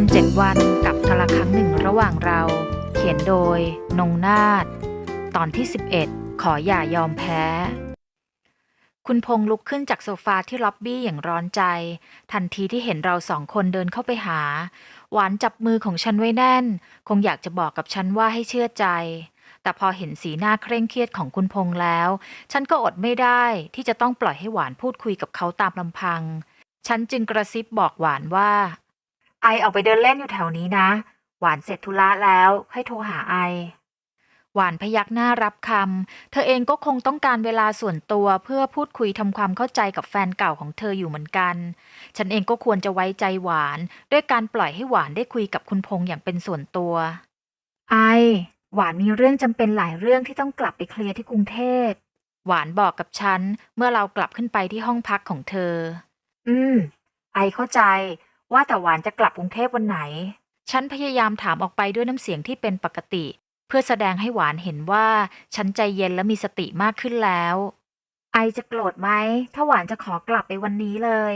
นเจ็ดวันกับกละครั้งหนึ่งระหว่างเรา เขียนโดย นงนาฏตอนที่ 11 ขออย่ายอมแพ้ คุณพงษ์ลุกขึ้นจากโซฟาที่ล็อบบี้อย่างร้อนใจ ทันทีที่เห็นเราสองคนเดินเข้าไปหา หวานจับมือของฉันไว้แน่น คงอยากจะบอกกับฉันว่าให้เชื่อใจ แต่พอเห็นสีหน้าเคร่งเครียดของคุณพงษ์แล้ว ฉันก็อดไม่ได้ที่จะต้องปล่อยให้หวานพูดคุยกับเขาตามลำพังฉันจึงกระซิบบอกหวานว่า ไอออกไปเดินเล่นอยู่แถวนี้นะ หวานเสร็จธุระแล้วให้โทรหาไอ หวานพยักหน้ารับคำ เธอเองก็คงต้องการเวลาส่วนตัวเพื่อพูดคุยทำความเข้าใจกับแฟนเก่าของเธออยู่เหมือนกัน ฉันเองก็ควรจะไว้ใจหวาน ด้วยการปล่อยให้หวานได้คุยกับคุณพงษ์อย่างเป็นส่วนตัว ไอ หวานมีเรื่องจำเป็นหลายเรื่องที่ต้องกลับไปเคลียร์ที่กรุงเทพ หวานบอกกับฉันเมื่อเรากลับขึ้นไปที่ห้องพักของเธอ อืม ไอเข้าใจ ว่าแต่หวานจะกลับกรุงเทพวันไหน ฉันพยายามถามออกไปด้วยน้ำเสียงที่เป็นปกติ เพื่อแสดงให้หวานเห็นว่า ฉันใจเย็นและมีสติมากขึ้นแล้ว ไอจะโกรธไหม ถ้าหวานจะขอกลับไปวันนี้เลย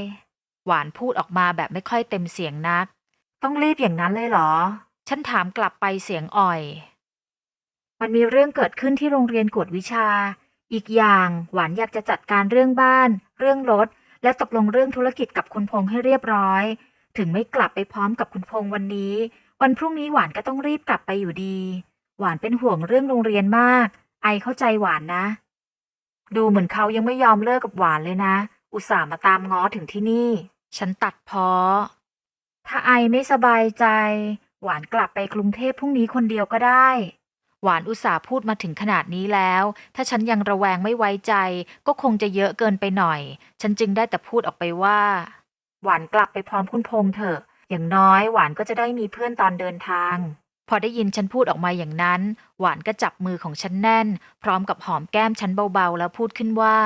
หวานพูดออกมาแบบไม่ค่อยเต็มเสียงนัก ต้องรีบอย่างนั้นเลยเหรอ ฉันถามกลับไปเสียงอ่อย มันมีเรื่องเกิดขึ้นที่โรงเรียนกวดวิชา อีกอย่างหวานอยากจะจัดการเรื่องบ้าน เรื่องรถ และตกลงเรื่องธุรกิจกับคุณพงษ์ให้เรียบร้อย ถึงไม่กลับไปพร้อมกับคุณพงษ์วันนี้ วันพรุ่งนี้หวานก็ต้องรีบกลับไปอยู่ดี หวานเป็นห่วงเรื่องโรงเรียนมาก ไอเข้าใจหวานนะ ดูเหมือนเขายังไม่ยอมเลิกกับหวานเลยนะ อุตส่าห์มาตามง้อถึงที่นี่ ฉันตัดเพอถ้าไอไม่สบายใจ หวานกลับไปกรุงเทพพรุ่งนี้คนเดียวก็ได้ หวานอุตส่าห์พูดมาถึงขนาดนี้แล้ว ถ้าฉันยังระแวงไม่ไว้ใจ ก็คงจะเยอะเกินไปหน่อย ฉันจึงได้แต่พูดออกไปว่า หวานกลับไปพร้อมคุณพงษ์เถอะ อย่างน้อยหวานก็จะได้มีเพื่อนตอนเดินทาง พอได้ยินฉันพูดออกมาอย่างนั้น หวานก็จับมือของฉันแน่น พร้อมกับหอมแก้มฉันเบาๆ แล้วพูดขึ้นว่า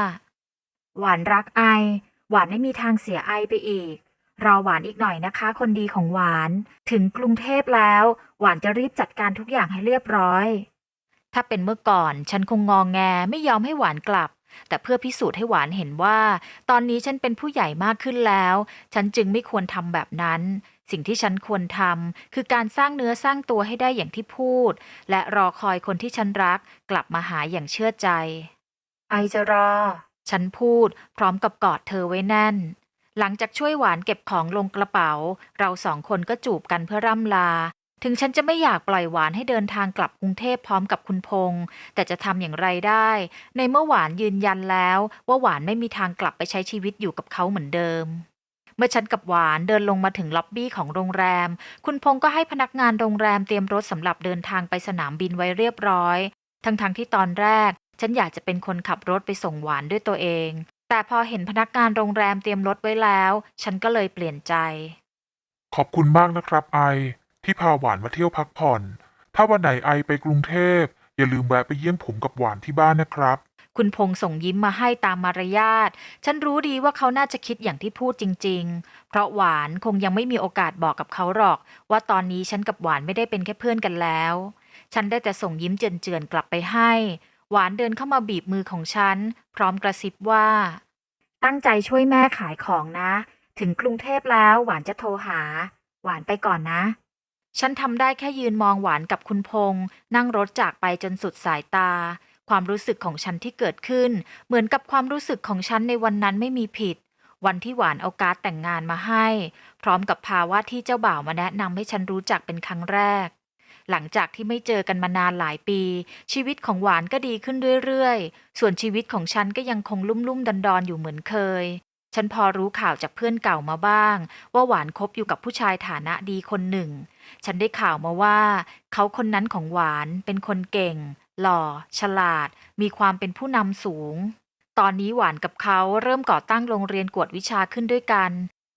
หวานรักไอ หวานไม่มีทางเสียไอไปอีก รอหวานอีกหน่อยนะคะ คนดีของหวาน ถึงกรุงเทพแล้ว หวานจะรีบจัดการทุกอย่างให้เรียบร้อย ถ้าเป็นเมื่อก่อน ฉันคงงองแงไม่ยอมให้หวานกลับ แต่เพื่อพิสูจน์ให้หวานเห็นว่า ตอนนี้ฉันเป็นผู้ใหญ่มากขึ้นแล้ว ฉันจึงไม่ควรทำแบบนั้น สิ่งที่ฉันควรทำคือการสร้างเนื้อสร้างตัวให้ได้อย่างที่พูด และรอคอยคนที่ฉันรัก กลับมาหาอย่างเชื่อใจ ไอจะรอ ฉันพูด พร้อมกับกอดเธอไว้แน่น หลังจากช่วยหวานเก็บของลงกระเป๋า เราสองคนก็จูบกันเพื่อร่ำลา ถึงฉันจะไม่อยากปล่อยหวานให้เดินทางกลับกรุงเทพพร้อมกับคุณพงษ์แต่จะทำอย่างไรได้ ในเมื่อหวานยืนยันแล้ว ว่าหวานไม่มีทางกลับไปใช้ชีวิตอยู่กับเขาเหมือนเดิมเมื่อฉันกับหวานเดินลงมาถึงล็อบบี้ของโรงแรม คุณพงษ์ก็ให้พนักงานโรงแรมเตรียมรถสำหรับเดินทางไปสนามบินไว้เรียบร้อย ทั้งๆที่ตอนแรก ฉันอยากจะเป็นคนขับรถไปส่งหวานด้วยตัวเอง แต่พอเห็นพนักงานโรงแรมเตรียมรถไว้แล้ว ฉันก็เลยเปลี่ยนใจ ขอบคุณมากนะครับไอ ที่พาหวานมาเที่ยวพักผ่อน ถ้าวันไหนไอไปกรุงเทพ อย่าลืมแวะไปเยี่ยมผมกับหวานที่บ้านนะครับ คุณพงษ์ส่งยิ้มมาให้ตามมารยาท ฉันรู้ดีว่าเขาน่าจะคิดอย่างที่พูดจริง ๆ เพราะหวานคงยังไม่มีโอกาสบอกกับเขาหรอก ว่าตอนนี้ฉันกับหวานไม่ได้เป็นแค่เพื่อนกันแล้ว ฉันได้แต่ส่งยิ้มเจือนๆกลับไปให้ หวานเดินเข้ามาบีบมือของฉัน พร้อมกระซิบว่า ตั้งใจช่วยแม่ขายของนะ ถึงกรุงเทพแล้วหวานจะโทรหา หวานไปก่อนนะ ฉันทำได้แค่ยืนมองหวานกับคุณพงษ์นั่งรถจากไปจนสุดสายตา ความรู้สึกของฉันที่เกิดขึ้น เหมือนกับความรู้สึกของฉันในวันนั้นไม่มีผิด วันที่หวานเอาการ์ดแต่งงานมาให้ พร้อมกับพาว่าที่เจ้าบ่าวมาแนะนำให้ฉันรู้จักเป็นครั้งแรก หลังจากที่ไม่เจอกันมานานหลายปี ชีวิตของหวานก็ดีขึ้นเรื่อยๆ ส่วนชีวิตของฉันก็ยังคงลุ่มๆดอนๆอยู่เหมือนเคยฉันพอรู้ข่าวจากเพื่อนเก่ามาบ้าง ว่าหวานคบอยู่กับผู้ชายฐานะดีคนหนึ่ง ฉันได้ข่าวมาว่า เขาคนนั้นของหวานเป็นคนเก่ง หล่อ ฉลาด มีความเป็นผู้นำสูง ตอนนี้หวานกับเขาเริ่มก่อตั้งโรงเรียนกวดวิชาขึ้นด้วยกัน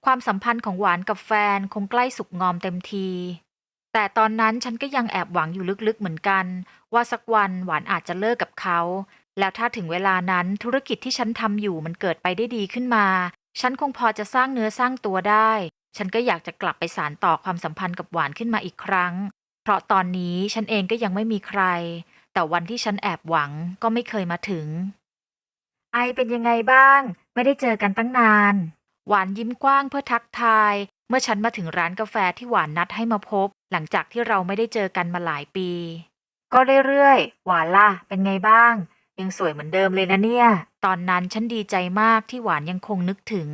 ความสัมพันธ์ของหวานกับแฟนคงใกล้สุกงอมเต็มที แต่ตอนนั้นฉันก็ยังแอบหวังอยู่ลึกๆเหมือนกัน ว่าสักวันหวานอาจจะเลิกกับเขา แล้วถ้าถึงเวลานั้นธุรกิจที่ฉันทำอยู่มันเกิดไปได้ดีขึ้นมา ฉันคงพอจะสร้างเนื้อสร้างตัวได้ ฉันก็อยากจะกลับไปสานต่อความสัมพันธ์กับหวานขึ้นมาอีกครั้ง เพราะตอนนี้ฉันเองก็ยังไม่มีใคร แต่วันที่ฉันแอบหวังก็ไม่เคยมาถึง ไอเป็นยังไงบ้าง ไม่ได้เจอกันตั้งนาน หวานยิ้มกว้างเพื่อทักทาย เมื่อฉันมาถึงร้านกาแฟที่หวานนัดให้มาพบ หลังจากที่เราไม่ได้เจอกันมาหลายปี ก็เรื่อยๆ หวานล่ะ เป็นไงบ้าง ยังสวยเหมือนเดิมเลยนะเนี่ย ตอนนั้นฉันดีใจมากที่หวานยังคงนึกถึง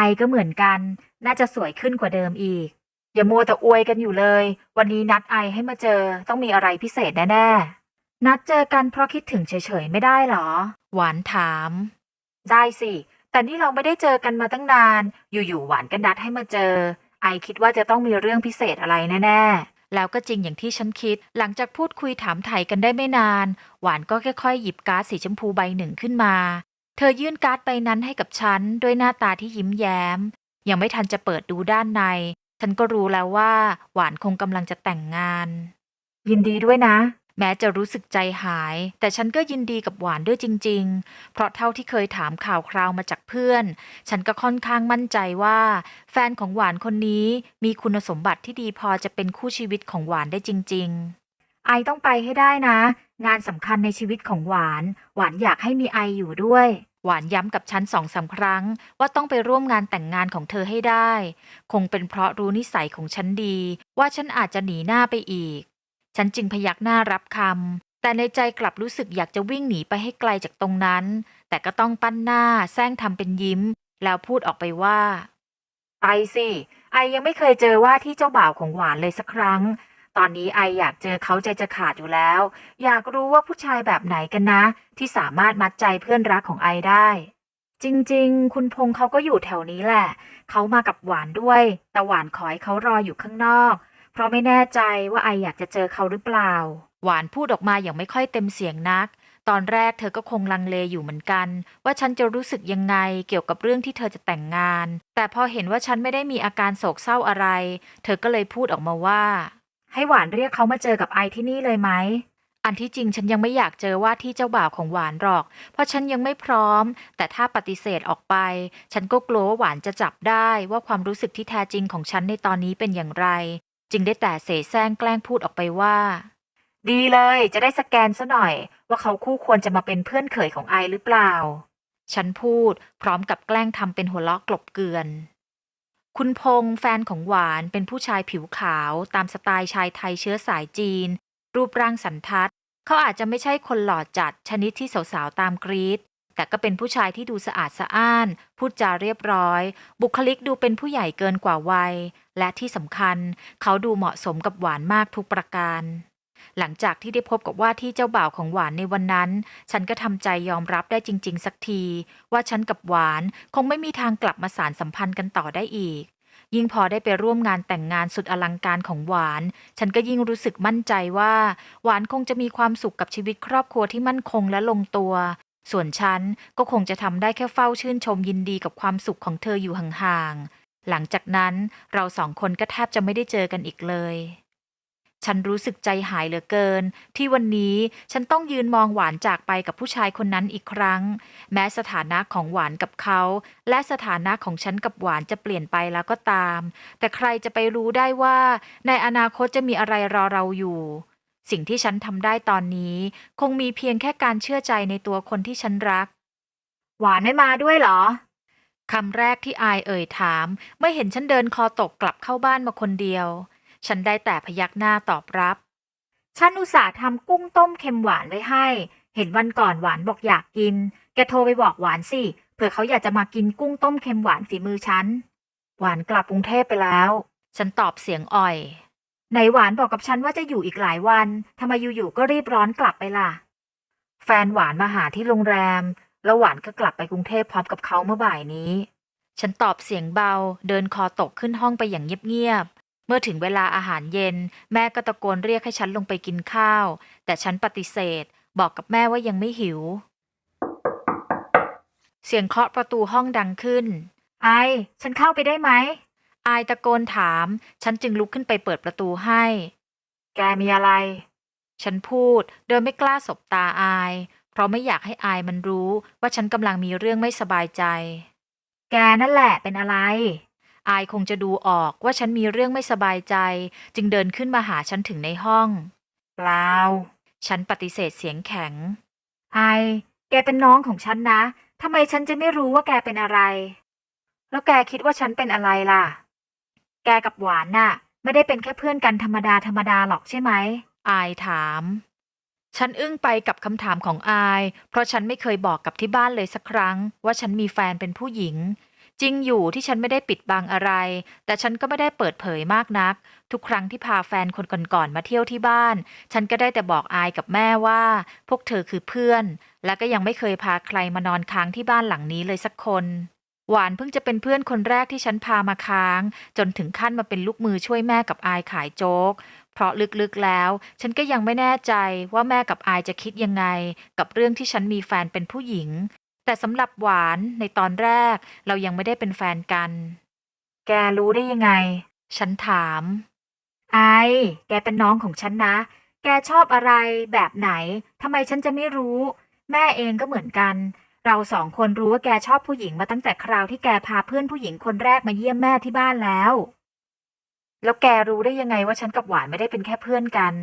ไอก็เหมือนกัน น่าจะสวยขึ้นกว่าเดิมอีก อย่ามัวแต่อวยกันอยู่เลย วันนี้นัดไอให้มาเจอ ต้องมีอะไรพิเศษแน่ๆ นัดเจอกันเพราะคิดถึงเฉยๆ ไม่ได้หรอ หวานถาม ได้สิ แต่นี่เราไม่ได้เจอกันมาตั้งนาน อยู่ๆ หวานก็นัดให้มาเจอ ไอคิดว่าจะต้องมีเรื่องพิเศษอะไรแน่ๆแล้วก็จริงอย่างที่ฉันคิด หลังจากพูดคุยถามไถ่กันได้ไม่นาน หวานก็ค่อยๆ หยิบการ์ดสีชมพูใบหนึ่งขึ้นมา เธอยื่นการ์ดใบนั้นให้กับฉันด้วยหน้าตาที่ยิ้มแย้ม ยังไม่ทันจะเปิดดูด้านใน ฉันก็รู้แล้วว่า หวานคงกำลังจะแต่งงาน ยินดีด้วยนะ แม้จะรู้สึกใจหาย แต่ฉันก็ยินดีกับหวานด้วยจริง ๆ เพราะเท่าที่เคยถามข่าวคราวมาจากเพื่อน ฉันก็ค่อนข้างมั่นใจว่า แฟนของหวานคนนี้มีคุณสมบัติที่ดีพอจะเป็นคู่ชีวิตของหวานได้จริง ๆไอต้องไปให้ได้นะ งานสำคัญในชีวิตของหวาน หวานอยากให้มีไออยู่ด้วย หวานย้ำกับฉันสองสามครั้ง ว่าต้องไปร่วมงานแต่งงานของเธอให้ได้ คงเป็นเพราะรู้นิสัยของฉันดี ว่าฉันอาจจะหนีหน้าไปอีก ฉันจึงพยักหน้ารับคำแต่ในใจกลับรู้สึกอยากจะวิ่งหนีไปให้ไกลจากตรงนั้น แต่ก็ต้องปั้นหน้าแซงทำเป็นยิ้ม แล้วพูดออกไปว่าไปสิไอยังไม่เคยเจอว่าที่เจ้าบ่าวของหวานเลยสักครั้ง ตอนนี้ไออยากเจอเขาใจจะขาดอยู่แล้ว อยากรู้ว่าผู้ชายแบบไหนกันนะ ที่สามารถมัดใจเพื่อนรักของไอได้ จริงๆ คุณพงษ์เขาก็อยู่แถวนี้แหละ เขามากับหวานด้วย แต่หวานขอให้เขารออยู่ข้างนอก เพราะไม่แน่ใจว่าไออยากจะเจอเขาหรือเปล่า หวานพูดออกมาอย่างไม่ค่อยเต็มเสียงนัก ตอนแรกเธอก็คงลังเลอยู่เหมือนกัน ว่าฉันจะรู้สึกยังไงเกี่ยวกับเรื่องที่เธอจะแต่งงาน แต่พอเห็นว่าฉันไม่ได้มีอาการโศกเศร้าอะไร เธอก็เลยพูดออกมาว่า ให้หวานเรียกเขามาเจอกับไอที่นี่เลยไหม อันที่จริงฉันยังไม่อยากเจอว่าที่เจ้าบ่าวของหวานหรอก เพราะฉันยังไม่พร้อม แต่ถ้าปฏิเสธออกไป ฉันก็กลัวว่าหวานจะจับได้ว่าความรู้สึกที่แท้จริงของฉันในตอนนี้เป็นอย่างไร จึงได้แต่เสแสร้งแกล้งพูดออกไปว่า ดีเลย จะได้สแกนซะหน่อย ว่าเขาคู่ควรจะมาเป็นเพื่อนเขยของไอหรือเปล่า ฉันพูดพร้อมกับแกล้งทำเป็นหัวเราะกลบเกลือน คุณพงษ์แฟนของหวานเป็นผู้ชายผิวขาวตามสไตล์ชายไทยเชื้อสายจีน รูปร่างสันทัด เขาอาจจะไม่ใช่คนหล่อจัดชนิดที่สาวๆตามกรีดแต่ก็เป็นผู้ชายที่ดูสะอาดสะอ้าน พูดจาเรียบร้อย บุคลิกดูเป็นผู้ใหญ่เกินกว่าวัย และที่สำคัญ เขาดูเหมาะสมกับหวานมากทุกประการ หลังจากที่ได้พบกับว่าที่เจ้าบ่าวของหวานในวันนั้น ฉันก็ทำใจยอมรับได้จริง ๆ สักที ว่าฉันกับหวานคงไม่มีทางกลับมาสารสัมพันธ์กันต่อได้อีก ยิ่งพอได้ไปร่วมงานแต่งงานสุดอลังการของหวาน ฉันก็ยิ่งรู้สึกมั่นใจว่า หวานคงจะมีความสุขกับชีวิตครอบครัวที่มั่นคงและลงตัว ส่วนฉันก็คงจะทำได้แค่เฝ้าชื่นชมยินดีกับความสุขของเธออยู่ห่างๆหลังจากนั้นเราสองคนก็แทบจะไม่ได้เจอกันอีกเลย ฉันรู้สึกใจหายเหลือเกิน ที่วันนี้ฉันต้องยืนมองหวานจากไปกับผู้ชายคนนั้นอีกครั้ง แม้สถานะของหวานกับเขา และสถานะของฉันกับหวานจะเปลี่ยนไปแล้วก็ตาม แต่ใครจะไปรู้ได้ว่า ในอนาคตจะมีอะไรรอเราอยู่ สิ่งที่ฉันทำได้ตอนนี้ คงมีเพียงแค่การเชื่อใจในตัวคนที่ฉันรัก หวานไม่มาด้วยเหรอคำแรกที่อายเอ่ยถาม เมื่อเห็นฉันเดินคอตกกลับเข้าบ้านมาคนเดียว ฉันได้แต่พยักหน้าตอบรับ ฉันอุตส่าห์ทำกุ้งต้มเค็มหวานไว้ให้ เห็นวันก่อนหวานบอกอยากกิน แกโทรไปบอกหวานสิ เผื่อเขาอยากจะมากินกุ้งต้มเค็มหวานฝีมือฉัน หวานกลับกรุงเทพไปแล้ว ฉันตอบเสียงอ่อย ไหนหวานบอกกับฉันว่าจะอยู่อีกหลายวัน ทำไมอยู่ๆก็รีบร้อนกลับไปล่ะ แฟนหวานมาหาที่โรงแรม แล้วหวานก็กลับไปกรุงเทพพร้อมกับเขาเมื่อบ่ายนี้ ฉันตอบเสียงเบา เดินคอตกขึ้นห้องไปอย่างเงียบๆ มื่อถึงเวลาอาหารเย็น แม่ก็ตะโกนเรียกให้ฉันลงไปกินข้าว แต่ฉันปฏิเสธ บอกกับแม่ว่ายังไม่หิว เสียงเคาะประตูห้องดังขึ้น ไอ ฉันเข้าไปได้ไหมไอตะโกนถาม ฉันจึงลุกขึ้นไปเปิดประตูให้ แกมีอะไร ฉันพูดโดยไม่กล้าสบตาอายเพราะไม่อยากให้อายมันรู้ว่าฉันกำลังมีเรื่องไม่สบายใจ แกนั่นแหละเป็นอะไร อายคงจะดูออกว่าฉันมีเรื่องไม่สบายใจ จึงเดินขึ้นมาหาฉันถึงในห้อง เปล่า ฉันปฏิเสธเสียงแข็ง ไอแกเป็นน้องของฉันนะทำไมฉันจะไม่รู้ว่าแกเป็นอะไร แล้วแกคิดว่าฉันเป็นอะไรล่ะ แกกับหวานน่ะ ไม่ได้เป็นแค่เพื่อนกันธรรมดาธรรมดาหรอกใช่ไหม อายถาม ฉันอึ้งไปกับคำถามของอาย เพราะฉันไม่เคยบอกกับที่บ้านเลยสักครั้ง ว่าฉันมีแฟนเป็นผู้หญิง จริงอยู่ที่ฉันไม่ได้ปิดบังอะไร แต่ฉันก็ไม่ได้เปิดเผยมากนัก ทุกครั้งที่พาแฟนคนก่อนๆมาเที่ยวที่บ้าน ฉันก็ได้แต่บอกอายกับแม่ว่า พวกเธอคือเพื่อน และก็ยังไม่เคยพาใครมานอนค้างที่บ้านหลังนี้เลยสักคนหวานเพิ่งจะเป็นเพื่อนคนแรกที่ฉันพามาค้าง จนถึงขั้นมาเป็นลูกมือช่วยแม่กับอายขายโจ๊ก เพราะลึกๆแล้ว ฉันก็ยังไม่แน่ใจว่าแม่กับอายจะคิดยังไง กับเรื่องที่ฉันมีแฟนเป็นผู้หญิง แต่สำหรับหวานในตอนแรกเรายังไม่ได้เป็นแฟนกัน แกรู้ได้ยังไง ฉันถาม ไอ แกเป็นน้องของฉันนะ แกชอบอะไรแบบไหนทำไมฉันจะไม่รู้ แม่เองก็เหมือนกัน เราสองคนรู้ว่าแกชอบผู้หญิงมาตั้งแต่คราวที่แกพาเพื่อนผู้หญิงคนแรกมาเยี่ยมแม่ที่บ้านแล้ว แล้วแกรู้ได้ยังไงว่าฉันกับหวานไม่ได้เป็นแค่เพื่อนกัน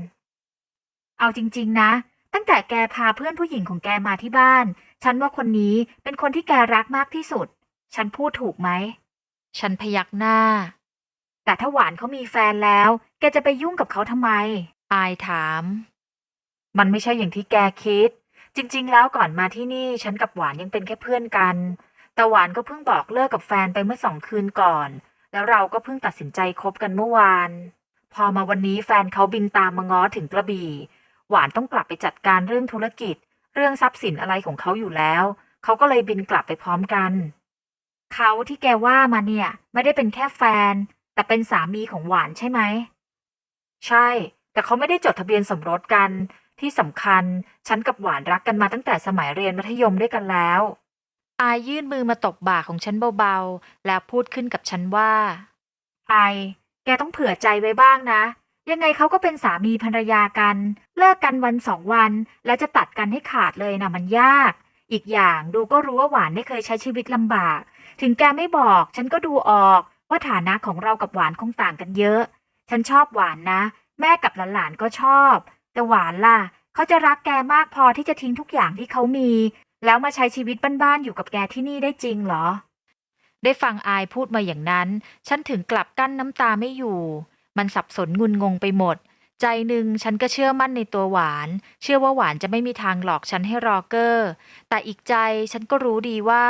เอาจริง ๆ นะ ตั้งแต่แกพาเพื่อนผู้หญิงของแกมาที่บ้าน ฉันว่าคนนี้เป็นคนที่แกรักมากที่สุด ฉันพูดถูกไหม ฉันพยักหน้า แต่ถ้าหวานเขามีแฟนแล้ว แกจะไปยุ่งกับเขาทำไม อายถาม มันไม่ใช่อย่างที่แกคิด จริง ๆ แล้วก่อนมาที่นี่ฉันกับหวานยังเป็นแค่เพื่อนกัน แต่หวานก็เพิ่งบอกเลิกกับแฟนไปเมื่อสองคืนก่อน แล้วเราก็เพิ่งตัดสินใจคบกันเมื่อวาน พอมาวันนี้แฟนเขาบินตามมาง้อถึงกระบี่ หวานต้องกลับไปจัดการเรื่องธุรกิจ เรื่องทรัพย์สินอะไรของเขาอยู่แล้ว เขาก็เลยบินกลับไปพร้อมกัน เขาที่แกว่ามาเนี่ย ไม่ได้เป็นแค่แฟน แต่เป็นสามีของหวานใช่ไหม ใช่ แต่เขาไม่ได้จดทะเบียนสมรสกัน ที่สำคัญ ฉันกับหวานรักกันมาตั้งแต่สมัยเรียนมัธยมด้วยกันแล้ว อายยื่นมือมาตบบ่าของฉันเบาๆ แล้วพูดขึ้นกับฉันว่า ไอ แกต้องเผื่อใจไว้บ้างนะ ยังไงเขาก็เป็นสามีภรรยากัน เลิกกันวันสองวัน แล้วจะตัดกันให้ขาดเลยนะมันยาก อีกอย่างดูก็รู้ว่าหวานไม่เคยใช้ชีวิตลำบาก ถึงแกไม่บอก ฉันก็ดูออกว่าฐานะของเรากับหวานคงต่างกันเยอะ ฉันชอบหวานนะ แม่กับหลานๆก็ชอบ แต่หวานล่ะ เขาจะรักแกมากพอที่จะทิ้งทุกอย่างที่เขามี แล้วมาใช้ชีวิตบ้านๆอยู่กับแกที่นี่ได้จริงเหรอ ได้ฟังอายพูดมาอย่างนั้น ฉันถึงกลับกั้นน้ำตาไม่อยู่ มันสับสนงุนงงไปหมด ใจหนึ่งฉันก็เชื่อมั่นในตัวหวาน เชื่อว่าหวานจะไม่มีทางหลอกฉันให้รอเกอร์ แต่อีกใจฉันก็รู้ดีว่า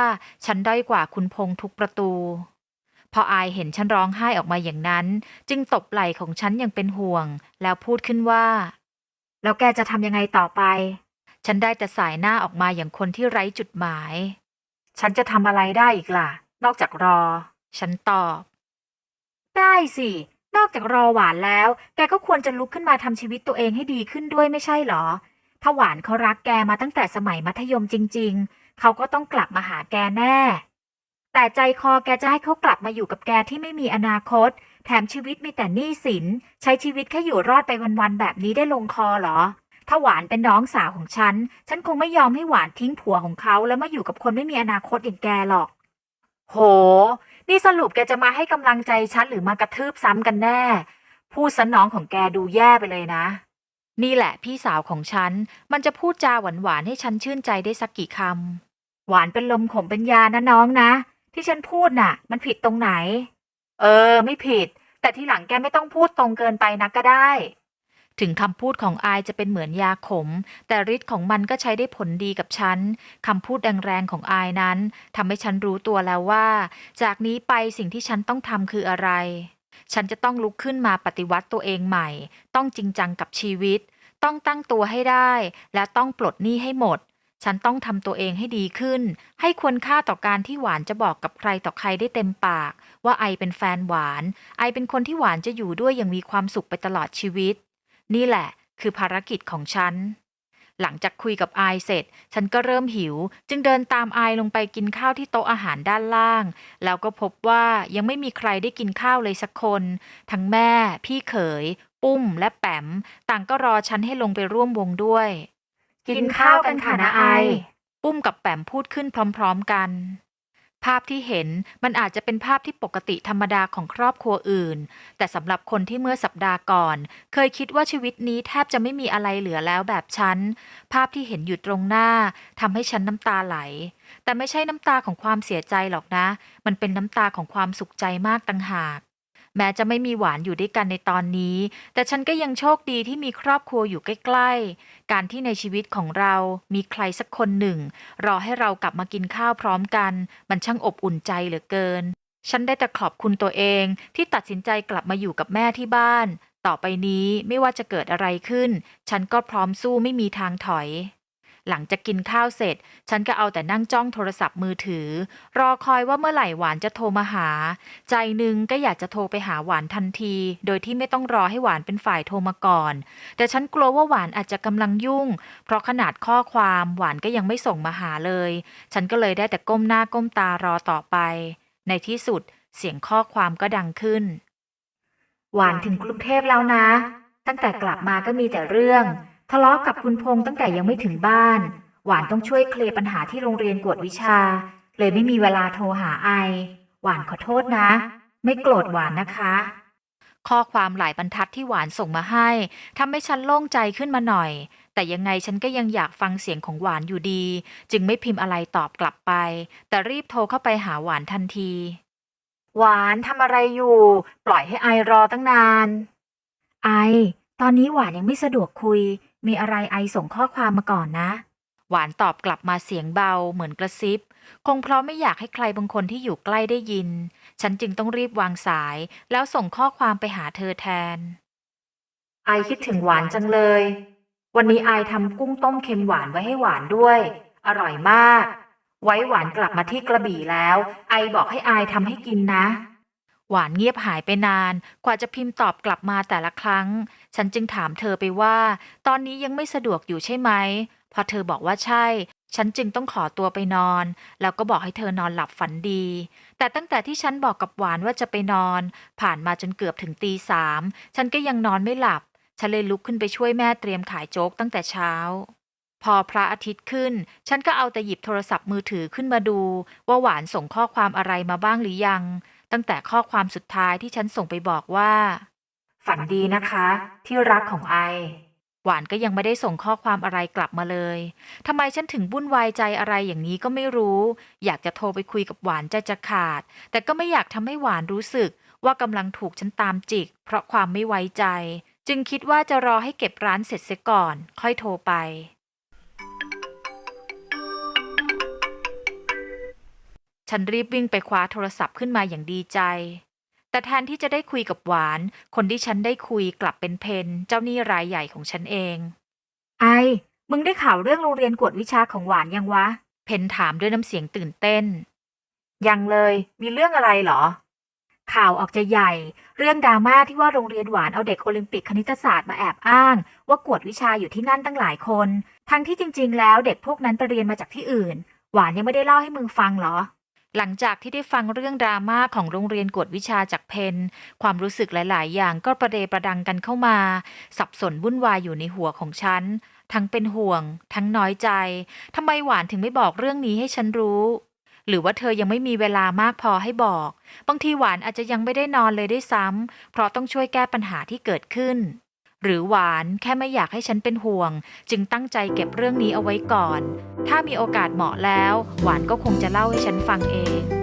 ฉันด้อยกว่าคุณพงษ์ทุกประตู พออายเห็นฉันร้องไห้ออกมาอย่างนั้น จึงตบไหล่ของฉันอย่างเป็นห่วง แล้วพูดขึ้นว่า แล้วแกจะทำยังไงต่อไป ฉันได้แต่สายหน้าออกมาอย่างคนที่ไร้จุดหมาย ฉันจะทำอะไรได้อีกล่ะ นอกจากรอ ฉันตอบ ได้สิ นอกจากรอหวานแล้ว แกก็ควรจะลุกขึ้นมาทำชีวิตตัวเองให้ดีขึ้นด้วยไม่ใช่หรอ ถ้าหวานเขารักแกมาตั้งแต่สมัยมัธยมจริง ๆ เขาก็ต้องกลับมาหาแกแน่ แต่ใจคอแกจะให้เขากลับมาอยู่กับแกที่ไม่มีอนาคต แถมชีวิตมีแต่หนี้สิน ใช้ชีวิตแค่อยู่รอดไปวันๆแบบนี้ได้ลงคอเหรอ ถ้าหวานเป็นน้องสาวของฉัน ฉันคงไม่ยอมให้หวานทิ้งผัวของเขาแล้วมาอยู่กับคนไม่มีอนาคตอย่างแกหรอก โห นี่สรุปแกจะมาให้กำลังใจฉันหรือมากระทืบซ้ำกันแน่ พูดซะน้องของแกดูแย่ไปเลยนะ นี่แหละพี่สาวของฉัน มันจะพูดจาหวานๆให้ฉันชื่นใจได้สักกี่คำหวานเป็นลมขมเป็นยานะน้องนะ ที่ฉันพูดน่ะ มันผิดตรงไหน เออ ไม่ผิด แต่ทีหลังแกไม่ต้องพูดตรงเกินไปนักก็ได้ ถึงคำพูดของอายจะเป็นเหมือนยาขม แต่ฤทธิ์ของมันก็ใช้ได้ผลดีกับฉันคำพูดแรงๆของอายนั้นทำให้ฉันรู้ตัวแล้วว่า จากนี้ไปสิ่งที่ฉันต้องทำคืออะไร ฉันจะต้องลุกขึ้นมาปฏิวัติตัวเองใหม่ ต้องจริงจังกับชีวิต ต้องตั้งตัวให้ได้ และต้องปลดหนี้ให้หมด ฉันต้องทำตัวเองให้ดีขึ้น ให้ควรค่าต่อการที่หวานจะบอกกับใครต่อใครได้เต็มปาก ว่าไอเป็นแฟนหวาน ไอเป็นคนที่หวานจะอยู่ด้วยอย่างมีความสุขไปตลอดชีวิต นี่แหละคือภารกิจของฉัน หลังจากคุยกับอายเสร็จ ฉันก็เริ่มหิว จึงเดินตามอายลงไปกินข้าวที่โต๊ะอาหารด้านล่าง แล้วก็พบว่ายังไม่มีใครได้กินข้าวเลยสักคน ทั้งแม่ พี่เขย ปุ้มและแปม ต่างก็รอฉันให้ลงไปร่วมวงด้วย กินข้าวกันค่ะนะไอ ปุ้มกับแปมพูดขึ้นพร้อม ๆกัน ภาพที่เห็นมันอาจจะเป็นภาพที่ปกติธรรมดาของครอบครัวอื่น แต่สำหรับคนที่เมื่อสัปดาห์ก่อน เคยคิดว่าชีวิตนี้แทบจะไม่มีอะไรเหลือแล้วแบบฉัน ภาพที่เห็นอยู่ตรงหน้าทำให้ฉันน้ำตาไหล แต่ไม่ใช่น้ำตาของความเสียใจหรอกนะ มันเป็นน้ำตาของความสุขใจมากต่างหาก แม้จะไม่มีหวานอยู่ด้วยกันในตอนนี้ แต่ฉันก็ยังโชคดีที่มีครอบครัวอยู่ใกล้ๆ การที่ในชีวิตของเรามีใครสักคนหนึ่ง รอให้เรากลับมากินข้าวพร้อมกัน มันช่างอบอุ่นใจเหลือเกิน ฉันได้แต่ขอบคุณตัวเองที่ตัดสินใจกลับมาอยู่กับแม่ที่บ้าน ต่อไปนี้ไม่ว่าจะเกิดอะไรขึ้น ฉันก็พร้อมสู้ไม่มีทางถอย หลังจากกินข้าวเสร็จ ฉันก็เอาแต่นั่งจ้องโทรศัพท์มือถือ รอคอยว่าเมื่อไหร่หวานจะโทรมาหา ใจหนึ่งก็อยากจะโทรไปหาหวานทันที โดยที่ไม่ต้องรอให้หวานเป็นฝ่ายโทรมาก่อน แต่ฉันกลัวว่าหวานอาจจะกำลังยุ่ง เพราะขนาดข้อความหวานก็ยังไม่ส่งมาหาเลย ฉันก็เลยได้แต่ก้มหน้าก้มตารอต่อไป ในที่สุดเสียงข้อความก็ดังขึ้น หวานถึงกรุงเทพแล้วนะ ตั้งแต่กลับมาก็มีแต่เรื่อง ทะเลาะกับคุณพงษ์ตั้งแต่ยังไม่ถึงบ้าน หวานต้องช่วยเคลียร์ปัญหาที่โรงเรียนกวดวิชา เลยไม่มีเวลาโทรหาไอ หวานขอโทษนะ ไม่โกรธหวานนะคะ ข้อความหลายบรรทัดที่หวานส่งมาให้ทำให้ฉันโล่งใจขึ้นมาหน่อย แต่ยังไงฉันก็ยังอยากฟังเสียงของหวานอยู่ดี จึงไม่พิมพ์อะไรตอบกลับไป แต่รีบโทรเข้าไปหาหวานทันที หวานทำอะไรอยู่ ปล่อยให้ไอรอตั้งนาน ไอ ตอนนี้หวานยังไม่สะดวกคุย มีอะไรไอส่งข้อความมาก่อนนะ หวานตอบกลับมาเสียงเบาเหมือนกระซิบ คงเพราะไม่อยากให้ใครบางคนที่อยู่ใกล้ได้ยิน ฉันจึงต้องรีบวางสาย แล้วส่งข้อความไปหาเธอแทน ไอคิดถึงหวานจังเลย วันนี้ไอทำกุ้งต้มเค็มหวานไว้ให้หวานด้วย อร่อยมาก ไว้หวานกลับมาที่กระบี่แล้ว ไอบอกให้ไอทำให้กินนะ หวานเงียบหายไปนาน กว่าจะพิมพ์ตอบกลับมาแต่ละครั้ง ฉันจึงถามเธอไปว่า ตอนนี้ยังไม่สะดวกอยู่ใช่ไหม พอเธอบอกว่าใช่ ฉันจึงต้องขอตัวไปนอน แล้วก็บอกให้เธอนอนหลับฝันดี แต่ตั้งแต่ที่ฉันบอกกับหวานว่าจะไปนอน ผ่านมาจนเกือบถึงตีสามฉันก็ยังนอนไม่หลับ ฉันเลยลุกขึ้นไปช่วยแม่เตรียมขายโจ๊กตั้งแต่เช้าพอพระอาทิตย์ขึ้น ฉันก็เอาแต่หยิบโทรศัพท์มือถือขึ้นมาดู ว่าหวานส่งข้อความอะไรมาบ้างหรือยัง ตั้งแต่ข้อความสุดท้ายที่ฉันส่งไปบอกว่า ฝันดีนะคะ ที่รักของไอ หวานก็ยังไม่ได้ส่งข้อความอะไรกลับมาเลยทำไมฉันถึงวุ่นวายใจอะไรอย่างนี้ก็ไม่รู้ อยากจะโทรไปคุยกับหวานใจจะขาด แต่ก็ไม่อยากทำให้หวานรู้สึกว่ากำลังถูกฉันตามจิก เพราะความไม่ไว้ใจ จึงคิดว่าจะรอให้เก็บร้านเสร็จเสียก่อน ค่อยโทรไป ฉันรีบวิ่งไปคว้าโทรศัพท์ขึ้นมาอย่างดีใจ แต่แทนที่จะได้คุยกับหวาน คนที่ฉันได้คุยกลับเป็นเพนเจ้าหนี้รายใหญ่ของฉันเอง ไอ มึงได้ข่าวเรื่องโรงเรียนกวดวิชาของหวานยังวะ เพนถามด้วยน้ำเสียงตื่นเต้น ยังเลย มีเรื่องอะไรเหรอ ข่าวออกจะใหญ่ เรื่องดราม่าที่ว่าโรงเรียนหวานเอาเด็กโอลิมปิกคณิตศาสตร์มาแอบอ้าง ว่ากวดวิชาอยู่ที่นั่นตั้งหลายคน ทั้งที่จริง ๆ แล้วเด็กพวกนั้นไปเรียนมาจากที่อื่น หวานยังไม่ได้เล่าให้มึงฟังเหรอ หลังจากที่ได้ฟังเรื่องดราม่าของโรงเรียนกวดวิชาจากเพนความรู้สึกหลาย ๆ อย่างก็ประเดประดังกันเข้ามา สับสนวุ่นวายอยู่ในหัวของฉัน ทั้งเป็นห่วง ทั้งน้อยใจทำไมหวานถึงไม่บอกเรื่องนี้ให้ฉันรู้ หรือว่าเธอยังไม่มีเวลามากพอให้บอก บางทีหวานอาจจะยังไม่ได้นอนเลยด้วยซ้ำเพราะต้องช่วยแก้ปัญหาที่เกิดขึ้น หรือหวานแค่ไม่อยากให้ฉันเป็นห่วง จึงตั้งใจเก็บเรื่องนี้เอาไว้ก่อน ถ้ามีโอกาสเหมาะแล้ว หวานก็คงจะเล่าให้ฉันฟังเอง